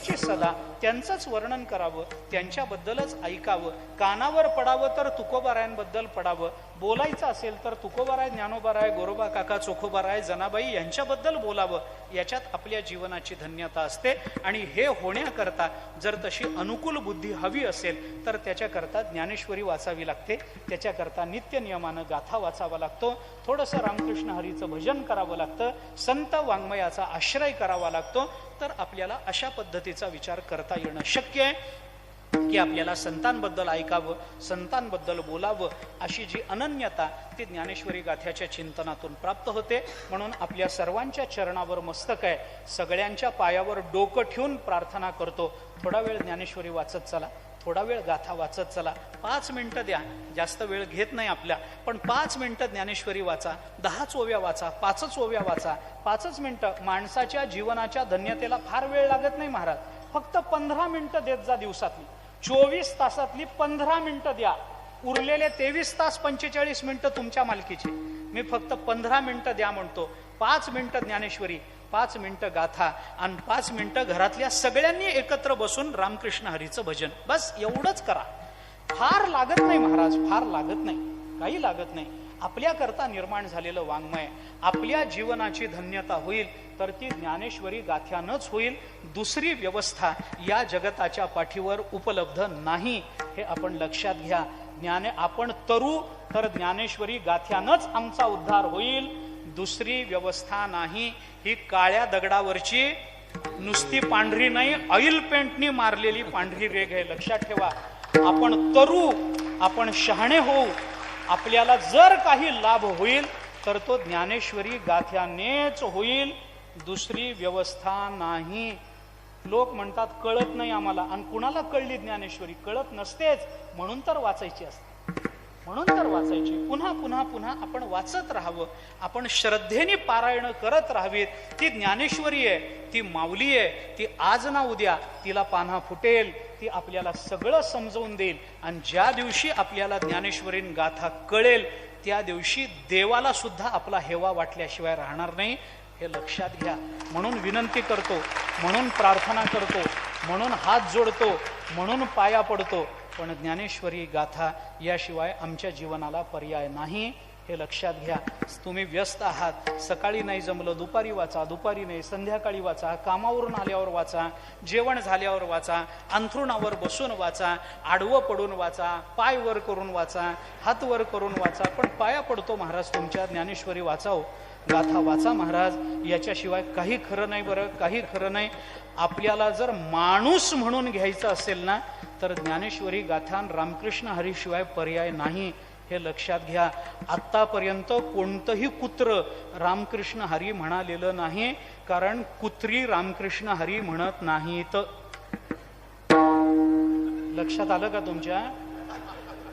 त्यांचेची सदा त्यांचंच वर्णन करावं त्यांच्याबद्दलच ऐकावं कानावर पडावं तर तुकोबारायांबद्दल पडावं बोलायचं असेल तर तुकोबाराय ज्ञानोबाराय गोरोबा काका चोखोबाराय जनाबाई यांच्याबद्दल बोलावं. याच्यात आपल्या जीवनाची धन्यता असते. आणि हे होण्याकरता जर तशी अनुकूल बुद्धी हवी असेल तर त्याच्याकरता ज्ञानेश्वरी वाचावी लागते. त्याच्याकरता नित्य नियमानं गाथा वाचावा लागतो. थोडंसं रामकृष्ण हरीचं भजन करावं लागतं. संत वाङ्मयाचा आश्रय करावा लागतो. तर आपल्याला अशा पद्धतीचा विचार करता येणं शक्य आहे. की आपल्याला संतांबद्दल ऐकावं संतांबद्दल बोलावं अशी जी अनन्यता ती ज्ञानेश्वरी गाथ्याच्या चिंतनातून प्राप्त होते. म्हणून आपल्या सर्वांच्या चरणावर मस्तक आहे. सगळ्यांच्या पायावर डोकं ठेवून प्रार्थना करतो. थोडा वेळ ज्ञानेश्वरी वाचत चला. थोडा वेळ गाथा वाचत चला. पाच मिनटं द्या. जास्त वेळ घेत नाही आपल्या. पण पाच मिनटं ज्ञानेश्वरी वाचा. दहाच ओव्या वाचा. पाचच ओव्या वाचा. पाचच मिनटं. माणसाच्या जीवनाच्या धन्यतेला फार वेळ लागत नाही महाराज. फक्त पंधरा मिनटं देत जा दिवसातली. चोवीस तासातली पंधरा मिनिटं द्या. उरलेले तेवीस तास पंचेचाळीस मिनिटं तुमच्या मालकीचे. मी फक्त पंधरा मिनिटं द्या म्हणतो. पाच मिनिटं ज्ञानेश्वरी पाच मिनिटं गाथा आणि पाच मिनिटं घरातल्या सगळ्यांनी एकत्र बसून रामकृष्ण हरीचं भजन. बस एवढंच करा. फार लागत नाही महाराज फार लागत नाही. काही लागत नाही. आपल्याकरता निर्माण झालेलं वाङ्मय आपल्या जीवनाची धन्यता होईल तर ती ज्ञानेश्वरी गाथ्यानच होईल. दुसरी व्यवस्था या जगताच्या पाठीवर उपलब्ध नाही हे आपण लक्षात घ्या. ज्ञाने आपण तरू तर ज्ञानेश्वरी गाथ्यानच आमचा उद्धार होईल. दुसरी व्यवस्था नाही ही काळ्या दगडावरची नुसती पांढरी नाही ऑइल पेंटनी मारलेली पांढरी रेग आहे. लक्षात ठेवा. आपण तरू आपण शहाणे होऊ आपल्याला जर काही लाभ होईल तर तो ज्ञानेश्वरी गाथ्यानेच होईल. दुसरी व्यवस्था नाही. लोक म्हणतात कळत नाही आम्हाला. आणि कुणाला कळली ज्ञानेश्वरी? कळत नसतेच. म्हणून तर वाचायची असते. म्हणून तर वाचायची. पुन्हा पुन्हा पुन्हा आपण वाचत राहावं. आपण श्रद्धेने पारायण करत राहावीत. ती ज्ञानेश्वरी आहे ती माऊली आहे ती आज ना उद्या तिला पान्हा फुटेल. ती आपल्याला सगळं समजवून देईल. आणि ज्या दिवशी आपल्याला ज्ञानेश्वरीन गाथा कळेल त्या दिवशी देवाला सुद्धा आपला हेवा वाटल्याशिवाय राहणार नाही. हे लक्षात घ्या. म्हणून विनंती करतो म्हणून प्रार्थना करतो म्हणून हात जोडतो म्हणून पाया पडतो. पण ज्ञानेश्वरी गाथा याशिवाय आमच्या जीवनाला पर्याय नाही. हे लक्षात घ्या. तुम्ही व्यस्त आहात. सकाळी नाही जमलं दुपारी वाचा दुपारी नाही संध्याकाळी वाचा कामावरून आल्यावर वाचा जेवण झाल्यावर वाचा अंथरुणावर बसून वाचा आडवं पडून वाचा पाय वर करून वाचा हात वर करून वाचा पण पाया पडतो महाराज तुमच्या ज्ञानेश्वरी वाचाव. गाथा वाचा महाराज. याच्याशिवाय काही खरं नाही बरं काही खरं नाही. आपल्याला जर माणूस म्हणून घ्यायचं असेल ना तर ज्ञानेश्वरी गाथान रामकृष्ण हरीशिवाय पर्याय नाही. हे लक्षात घ्या. आत्तापर्यंत कोणतंही कुत्र रामकृष्ण हरी म्हणालेलं नाही कारण कुत्री रामकृष्ण हरी म्हणत नाहीत. लक्षात आलं का तुमच्या?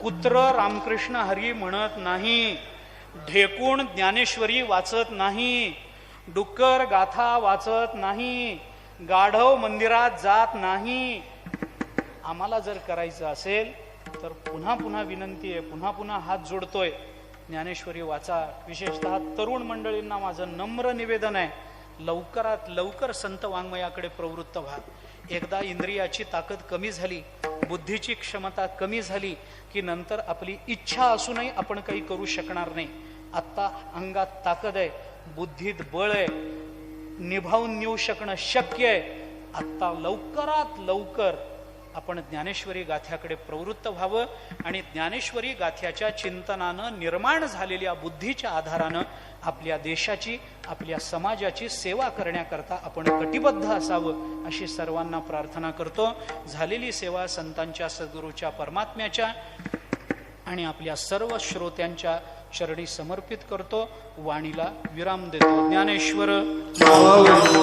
कुत्र रामकृष्ण हरी म्हणत नाही. ढेकूण ज्ञानेश्वरी वाचत नाही. डुक्कर गाथा वाचत नाही. गाढव मंदिरात जात नाही. आम्हाला जर करायचं असेल तर पुन्हा पुन्हा विनंती आहे पुन्हा पुन्हा हात जोडतोय. ज्ञानेश्वरी वाचा. विशेषतः तरुण मंडळींना माझं नम्र निवेदन आहे लवकरात लवकर संत वाङ्मयाकडे प्रवृत्त व्हा. एकदा इंद्रियाची ताकद कमी झाली बुद्धीची क्षमता कमी झाली की नंतर आपली इच्छा असूनही आपण काही करू शकणार नाही. आत्ता अंगात ताकद आहे बुद्धीत बळ आहे निभावून नेऊ शकणं शक्य आहे. आत्ता लवकरात लवकर आपण ज्ञानेश्वरी गाथ्याकडे प्रवृत्त व्हावं आणि ज्ञानेश्वरी गाथ्याच्या चिंतनानं निर्माण झालेल्या बुद्धीच्या आधारानं आपल्या देशाची आपल्या समाजाची सेवा करण्याकरता आपण कटिबद्ध असावं अशी सर्वांना प्रार्थना करतो. झालेली सेवा संतांच्या सद्गुरूच्या परमात्म्याच्या आणि आपल्या सर्व श्रोत्यांच्या चरणी समर्पित करतो. वाणीला विराम देतो. ज्ञानेश्वर ज्ञानेश्वर